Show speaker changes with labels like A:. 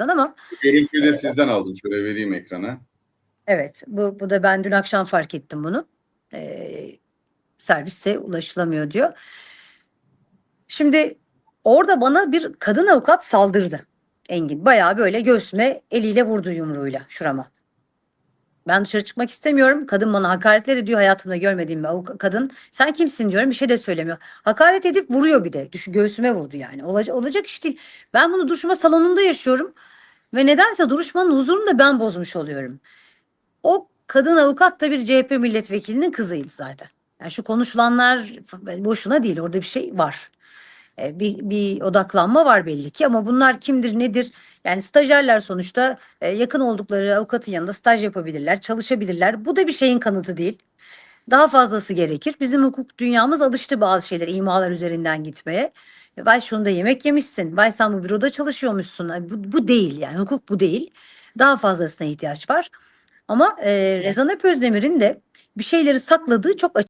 A: ama
B: Görüntüyü de sizden aldım. Şöyle vereyim ekrana.
A: evet bu, bu da ben dün akşam fark ettim bunu. Ee, servise ulaşılamıyor diyor. Şimdi orada bana bir kadın avukat saldırdı. Engin bayağı böyle göğsüme eliyle vurdu yumruğuyla şurama. Ben dışarı çıkmak istemiyorum. Kadın bana hakaretler ediyor. Hayatımda görmediğim bir avuka- kadın. Sen kimsin diyorum. Bir şey de söylemiyor. Hakaret edip vuruyor bir de. Düş, göğsüme vurdu yani. Olacak, olacak iş değil. Ben bunu duruşma salonunda yaşıyorum. Ve nedense duruşmanın huzurunu da ben bozmuş oluyorum. O kadın avukat da bir CHP milletvekilinin kızıydı zaten. Yani şu konuşulanlar boşuna değil. Orada bir şey var. E, Bir, bir odaklanma var belli ki ama bunlar kimdir nedir? Yani stajyerler sonuçta e, yakın oldukları avukatın yanında staj yapabilirler, çalışabilirler. Bu da bir şeyin kanıtı değil. Daha fazlası gerekir. Bizim hukuk dünyamız alıştı bazı şeyler, imalar üzerinden gitmeye. Vay şunda yemek yemişsin, vay sen bu büroda çalışıyormuşsun. Yani Bu, bu değil yani hukuk bu değil. Daha fazlasına ihtiyaç var. Ama e, Rezan Özdemir de bir şeyleri sakladığı çok açık.